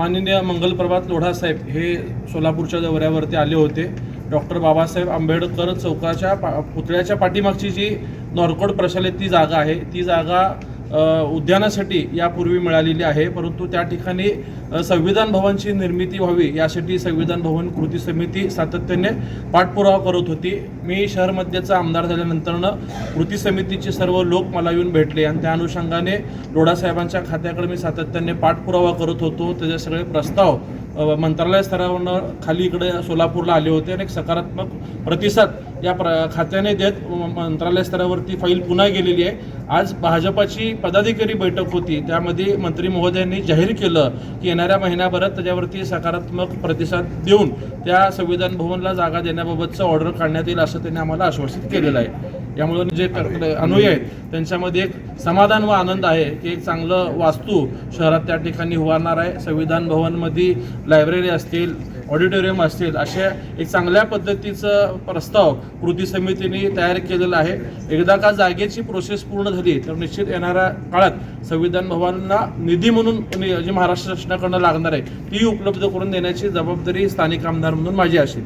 माननीय मंगलप्रभात लोढा साहेब हे सोलापूरच्या दौऱ्यावरती आले होते. डॉक्टर बाबासाहेब आंबेडकर चौकाच्या पा पुतळ्याच्या पाठीमागची जी नॉरकोड प्रशालेत ती जागा आहे ती जागा उद्यानासाठी यापूर्वी मिळालेली आहे. परंतु त्या ठिकाणी संविधान भवनची निर्मिती व्हावी यासाठी संविधान भवन कृती समिती सातत्याने पाठपुरावा करत होती. मी शहरमध्येचा आमदार झाल्यानंतरनं कृती समितीचे सर्व लोक मला येऊन भेटले आणि त्या अनुषंगाने लोढासाहेबांच्या खात्याकडे मी सातत्याने पाठपुरावा करत होतो. त्याचे सगळे प्रस्ताव मंत्रालय स्तरावरनं खाली इकडे सोलापूरला आले होते आणि एक सकारात्मक प्रतिसाद या प्र खात्याने देत मंत्रालय स्तरावरती फाईल पुन्हा गेलेली आहे. आज भाजपाची पदाधिकारी बैठक होती. त्यामध्ये मंत्री महोदयांनी जाहीर केलं की येणाऱ्या महिन्याभरात त्याच्यावरती सकारात्मक प्रतिसाद देऊन त्या संविधान भवनला जागा देण्याबाबतचं ऑर्डर काढण्यात येईल असं त्यांनी आम्हाला आश्वासित केलेलं आहे. यामुळे जे अनुयायी आहेत त्यांच्यामध्ये एक समाधान व आनंद आहे की एक चांगलं वास्तू शहरात त्या ठिकाणी उभारणार आहे. संविधान भवनमध्ये लायब्ररी असतील ऑडिटोरियम असतील अशा एक चांगल्या पद्धतीचं प्रस्ताव कृती समितीने तयार केलेला आहे. एकदा का जागेची प्रोसेस पूर्ण झाली तर निश्चित येणाऱ्या काळात संविधान भवनाला निधी म्हणून जे जी महाराष्ट्र शासनाकडनं लागणार आहे ती उपलब्ध करून देण्याची जबाबदारी स्थानिक आमदार म्हणून माझी असेल